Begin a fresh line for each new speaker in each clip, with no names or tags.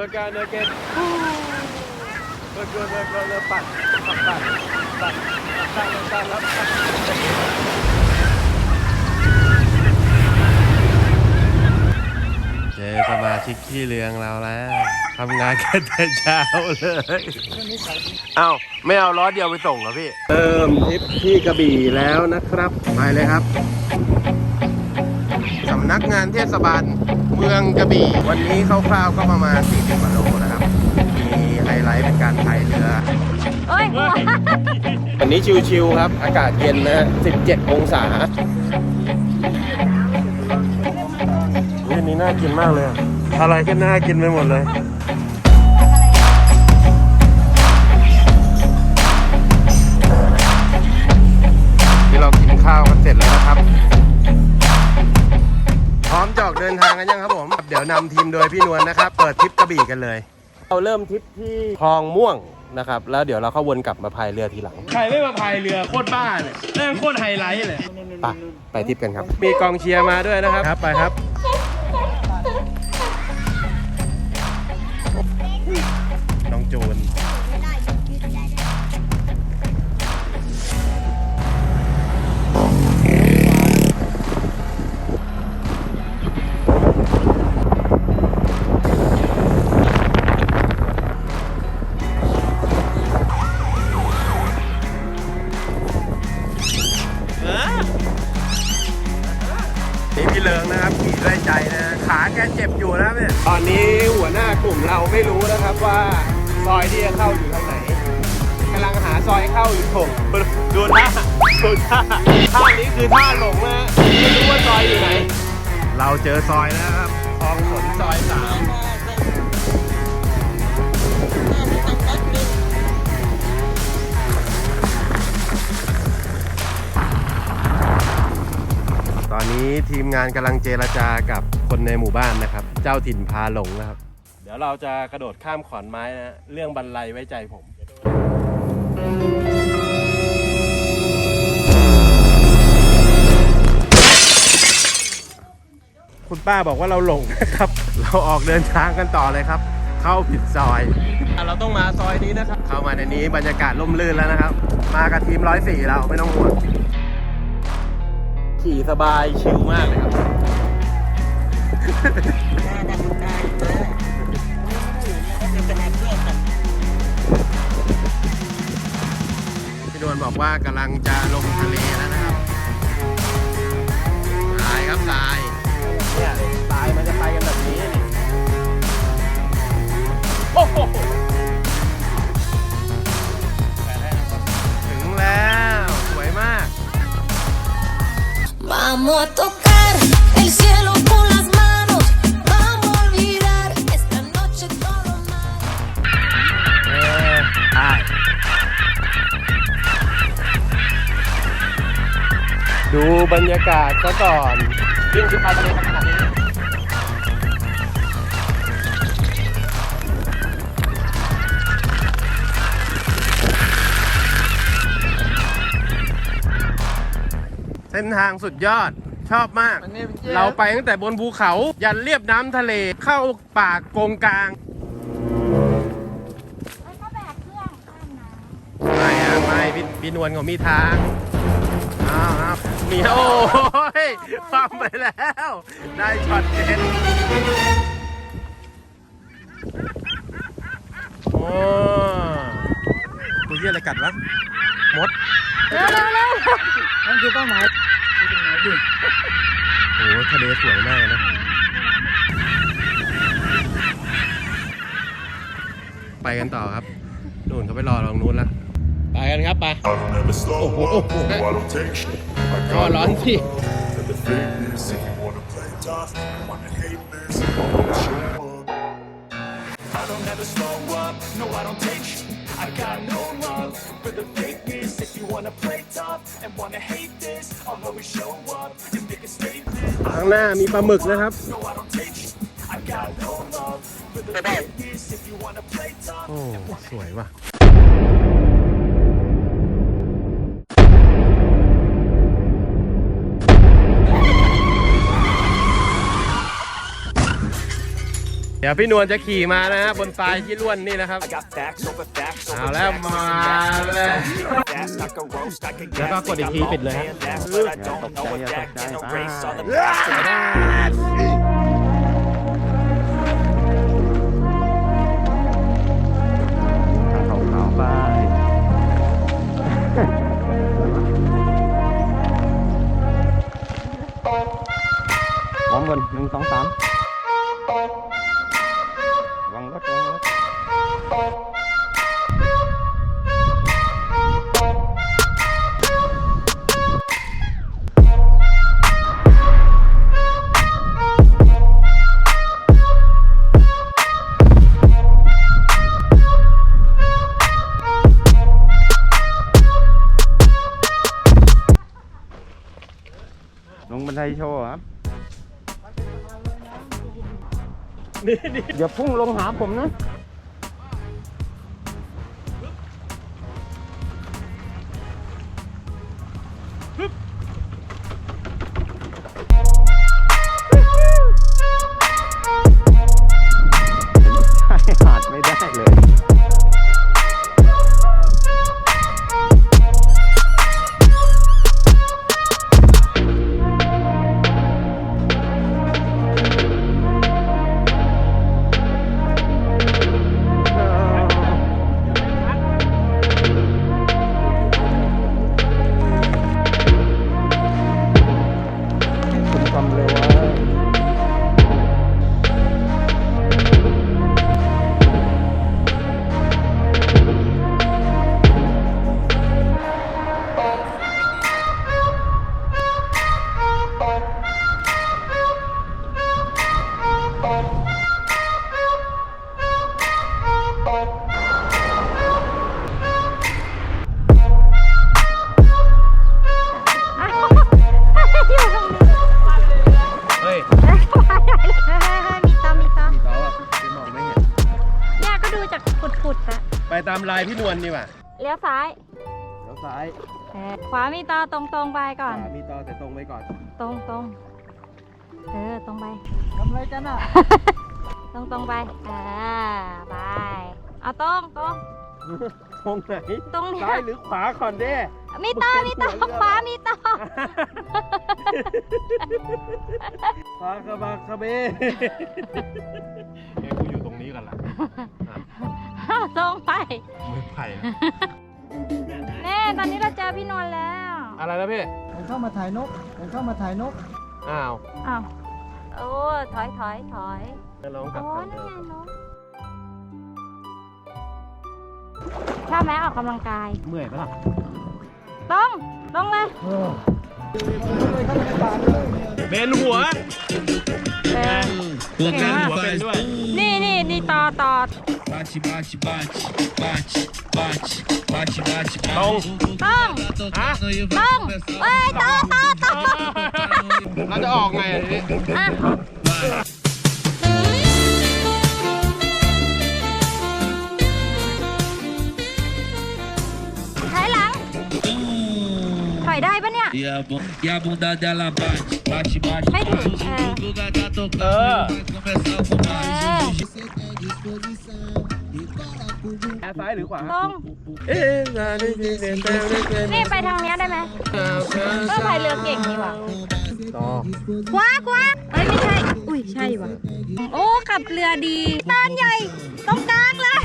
ปิดการเดินเกตเปิดเปิดเปิดเปิดเปิดปัดปัดปัดปัดปัดปัดปัดแล้วปัดเจอสมาชิกที่เรืองเราแล้วทำงานกันแต่เช้าเลยเอ้าไม่เอาล้อเดียวไปส่งเหรอพี่เติมทริปที่กระบี่แล้วนะครับ ไปเลยครับสำนักงานเทศบาล เมืองกระบี่ วันนี้คร่าวๆก็ประมาณ 40กิโลนะครับ มีไฮไลท์เป็นการพายเรือ
เอ้ยกลัว
วันนี้ชิวๆครับ อากาศเย็นนะฮะ17 องศาเรื่องนี้น่ากินมากเลยอะอะไรก็น่ากินไปหมดเลย นำทีมโดยพี่นวลนะครับ เปิดทริปกระบี่กันเลย เราเริ่มทริปที่คลองม่วงนะครับ แล้วเดี๋ยวเราเข้าวนกลับมาพายเรือทีหลัง
ใครไม่มาพายเรือโคตรบ้าเลยนั่นโคตรไฮไลท์เลย
ไปไปทริปกันครับ มีกองเชียร์มาด้วยนะครับ ครับไปครับ นี้หัวหน้ากลุ่มเราไม่รู้นะครับว่าซอยที่จะเข้าอยู่ทางไหนกำลังหาซอยเข้าอยู่ผมดูหน้าดูท่าท่านี้คือท่าหลงนะไม่รู้ว่าซอยอยู่ไหน เราเจอซอยแล้ว นนี้ทีมงานกำลังเจรจากับคนในหมู่บ้านนะครับ เจ้าถิ่นพาหลงนะครับ เดี๋ยวเราจะกระโดดข้ามขอนไม้นะฮะเรื่องบรรลัยไว้ใจผมคุณป้าบอกว่าเราหลงนะครับ เราออกเดินทางกันต่อเลยครับ เข้าผิดซอย เราต้องมาซอยนี้นะครับ เข้ามาในนี้บรรยากาศร่มรื่นแล้วนะครับ มากับทีมร้อยสี่เราไม่ต้องห่วง ขี่สบายชิลมากเลยครับพี่นวลบอกว่ากำลังจะลงทะเลแล้วนะครับทรายครับทรายเนี่ยทรายมันจะไปกันแบบนี้นี่โอ้โหถึงแล้ว
Vamos a tocar el cielo con las manos. Vamos a olvidar esta noche todo malo.
เออใช่ดูบรรยากาศซะก่อนวิ่งขึ้นไปทะเลขน ส้นทางสุดยอดชอบมาก เราไปตั้งแต่บนภูเขายันเรียบน้ำทะเลเข้าป่ากกงกลาง
เขาแบกเครื่องข้ามน้
ไม่อะไม่พี่พี่นวลเขามีทางอ้าวครับมีโอ้ยความไปแล้ว ได้ช็อตเด็ดโอ้ตัวเหี้ยอะไรกัดวะมดำ
เร็วเร็วเร็ว
นั่นคือเป้าหมายคือตรงไหน ดิ
โอ้โหทะเลสวยมากเลยนะ ไปกันต่อครับนู่นเขาไปรอตรงนู้นแล้วไปกันครับไป
I don't ever slow
Oh, oh,
up,
oh.
no, I don't take shit. I
ก็
got
ร้อน
no
สิ
to the fakeness. If you wanna play tough, wanna hate this, wanna show up. I don't ever slow up, no, I don't take shit. I got no love for the fakeness. If you wanna play tough and wanna hate this, I'll always show up and make a statement.
ข้างหน้ามีปลาหมึกนะครับ
No, I don't take shit. I got no love for the fakeness. If you wanna play tough
โอ้ สวยว่ะ เดี๋ยวพี่นวลจะขี่มานะฮะบนทรายที่ล้วนนี่นะครับ
I got facts over facts
เอา
over
แล้ว
facts.
มาแล้ว
Fast, I can roast, I can
แล้วก็
gas,
กดอีก
think
ที
I'm
ปิดเลย
all
ฮะ
man, that's but I don't know what that in a race. All the best in the
ขาวขาวไปมองบนหนึ่งสองสาม ลงบันไดโชว์ครับเดี๋ยวพุ่งลงหาผมนะามลา
ย
พี่น
วลดีกว่า
เลี้ยวซ้าย
เดี๋ยวซ้าย
เออขวามีตอตรงๆไปก่อน
ขวามีต่อแต่ตรงไปก่อน
ตรงตรงเออตรงไป
ทำไรกันอะ
ตรงตรงไปอ่าไปเอาตรงตรง
ตรงไหน
ตรงเนี้
ซ้ายยหรือขวาก่อนเด้
มีตอมีตอขวามีตอ
ขวากระบะกระเบ
เอ้ยกูอยู่ตรงนี้กันล่ะ
ตรงไป
ไม่ไผ่
แน่ตอนนี้เราเจอพี่นวลแล้ว
อะไรนะพี่
ผมเข้ามาถ่ายนก ผมเข้ามาถ่ายนก
อ้าว
อ้าวโอ้ถอยถอยถอย
จะร้องกลับ
โอ้
ทาง
นั่
เดิ
นไง
ม
นกชอบไหมออกกำลังกาย
เมื่อยปะล่ะ
ตรงตรงเลย
เบนหัว
เออ
เพื่อนกันหัวเป็นด้วย
นี่นี่นี่ต่อต่อ
Bate, bate, bate, bate, bate, bate, bate,
ตรง
ต้อง
ฮะ
ต้องเอ้ยต่อต่อต่อ
เราจะออกไงอะทีนี้
อะถ
E a, e a bunda dela bate, bate, bate,
ไม่ถึง
bate.
เออ
O lugar tá tocando,
Ah.
vai começar a fumar.
เออ
แอร์ซ้ายหรือขวา
ตรง
เอ๊ะนาฬิกาเดินเดินเดินเดิน
นี่ไปทางเนี้ยได้ไหมเออพายเรือเก่งนี่หว่า
ต่อ
ขวาขวาเอ้ยไม่ใช่ อุ้ยใช่ว่ะ โอ้ขับเรือดีตอนใหญ่ตรงกลางเลย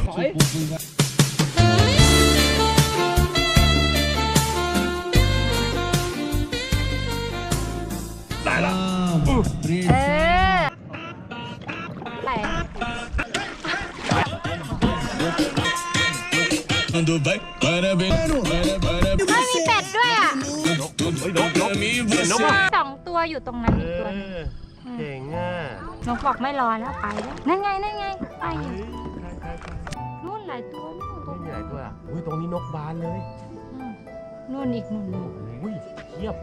เออไป
Quando vai, parabéns, parabéns,
ไม่มีเป็ดด้วยอะ
Ami, น você
สองตัวอยู่ตรงนั้นอีกตัวหนึง
เก่งอะ
นกบอกไม่รอแล้วไปแล้วนั่นไงนั่นไงไปอยู่นู่นหลายตัวนู่นตรง
นี่มีหลายตัวอะอุ้ยตรงนี้นกบานเลย
อืมนู่นอีกนู่นนู่น
อุ้ยเทียบ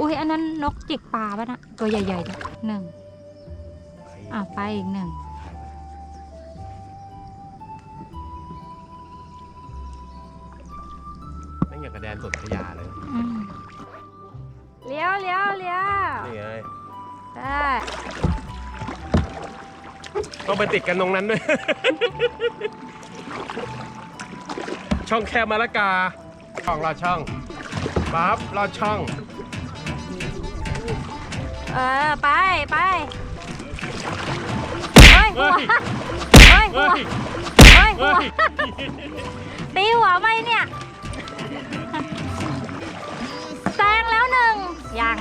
อุ้ยอันนั้นนกจิกปลาป่ะนะตัวใหญ่ๆเลยหนึ่งอะไปอีกหนึ่ง
แม่งอย่างกระแดนสดขยาเลย
อืมเลี้ยวเลี้ยวเลี้ยว
นี่ไง
ได้
ต้องไปติดกันตรงนั้นด้วย ช่องแคบมาละกาช่องรอช่องปั๊บรอช่อง
เออ ไปไปเฮ้ยหัวเฮ้ยหัว
เฮ้ย
เฮ้ยหัว
เฮ้ย
ตีหัวไปเนี่ยแซงแล้วหนึ่งยัง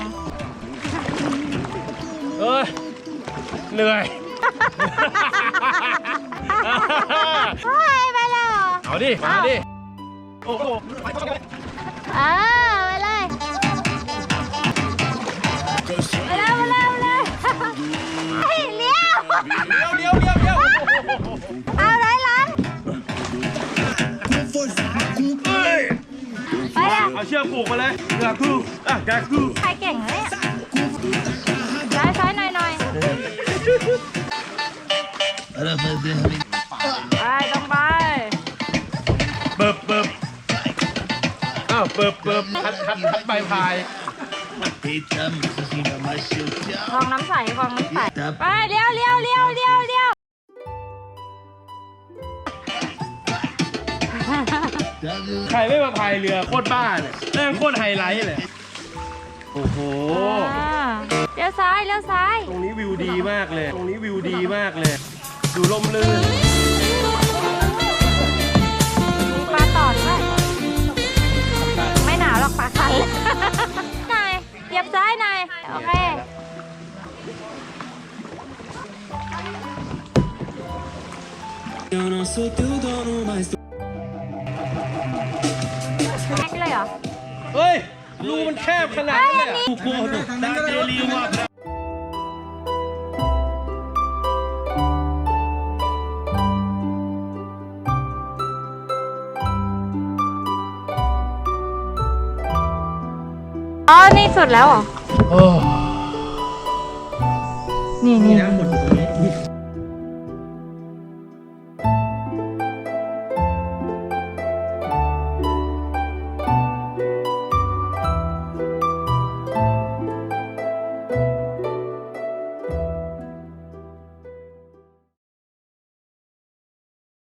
เอ้ยเหนื่อย
เฮ้ยไปแล้วเหรอ
เอาดิ มาดิ โอ้โห
เออ
เอาเชือกผูกมาเลยกากูอะกากู
ใครเก่งเนี่ยซ้ายซ้ายหน่อยหน่อย
Para fazer
ไปต้องไป
เบิบเบิบอ้าวเบิบเบิบคัดคัดคัดใบพาย
Deitamos assim na machuca.
คลองน้ำใสคลองน้ำใสไปเลี้ยวเลี้ยวเลี้ยวเลี้ยวเลี้ยว
ใครไม่มาพายเรือโคตรบ้าเลยแม่งโคตรไฮไลท์เลย โอ้โห
อ่าเลี้ยวซ้ายเลี้ยวซ้าย
ตรงนี้วิวดีมากเลย ตรงนี้วิวดีมากเลย ดูลมลื่น
มีปลาตอดด้วยไม่หนาวหรอกปลาคันเลย นายเหยียบซ้ายนายโอเคแม็กเลย เหรอ
เฮ้ย รูมันแคบขนาดนั้นเลยเหรอ
O corno dá dele um abraço.
อ๋อ นี่สุดแล้วเหรอ นี่นี่
น้ำหมดอยู่ตรง